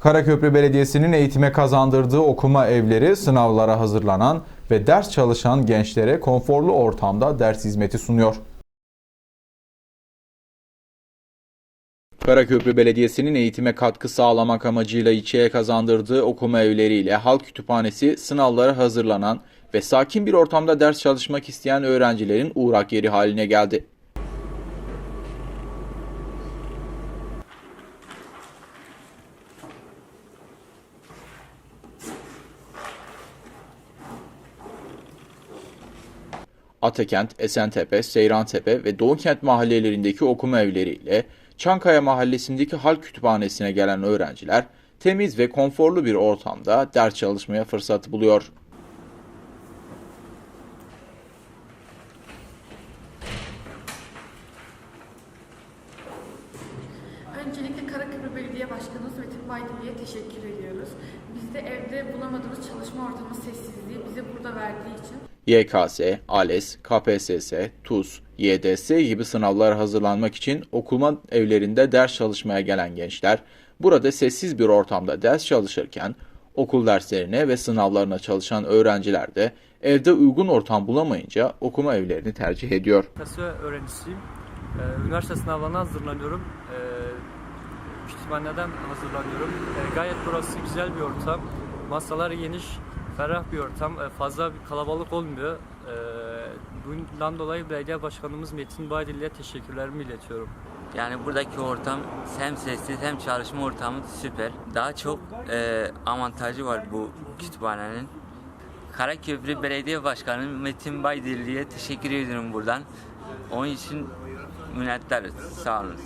Karaköprü Belediyesi'nin eğitime kazandırdığı okuma evleri sınavlara hazırlanan ve ders çalışan gençlere konforlu ortamda ders hizmeti sunuyor. Karaköprü Belediyesi'nin eğitime katkı sağlamak amacıyla ilçeye kazandırdığı okuma evleriyle halk kütüphanesi sınavlara hazırlanan ve sakin bir ortamda ders çalışmak isteyen öğrencilerin uğrak yeri haline geldi. Atakent, Esentepe, Seyrantepe ve Doğukent mahallelerindeki okuma evleriyle Çankaya mahallesindeki halk kütüphanesine gelen öğrenciler temiz ve konforlu bir ortamda ders çalışmaya fırsat buluyor. Öncelikle Karaköprü Belediye Başkanımız Metin Baydili'ye teşekkür ediyoruz. Biz de evde bulamadığımız çalışma ortamı sessizliği bize burada verdiği için YKS, ALES, KPSS, TUS, YDS gibi sınavlara hazırlanmak için okuma evlerinde ders çalışmaya gelen gençler, burada sessiz bir ortamda ders çalışırken, okul derslerine ve sınavlarına çalışan öğrenciler de evde uygun ortam bulamayınca okuma evlerini tercih ediyor. Üniversite öğrencisiyim. Ee, Üniversite sınavlarına hazırlanıyorum. Ee, Kütüphaneden hazırlanıyorum. Ee, Gayet burası güzel bir ortam. Masalar geniş, ferah bir ortam. Ee, Fazla bir kalabalık olmuyor. Ee, Bundan dolayı belediye başkanımız Metin Badil'e teşekkürlerimi iletiyorum. Yani buradaki ortam hem sessiz hem çalışma ortamı süper. Daha çok e, avantajı var bu kütüphanenin. Karaköprü Belediye Başkanı Metin Baydilli'ye teşekkür ediyorum buradan. Onun için minnettarız. Sağ olun.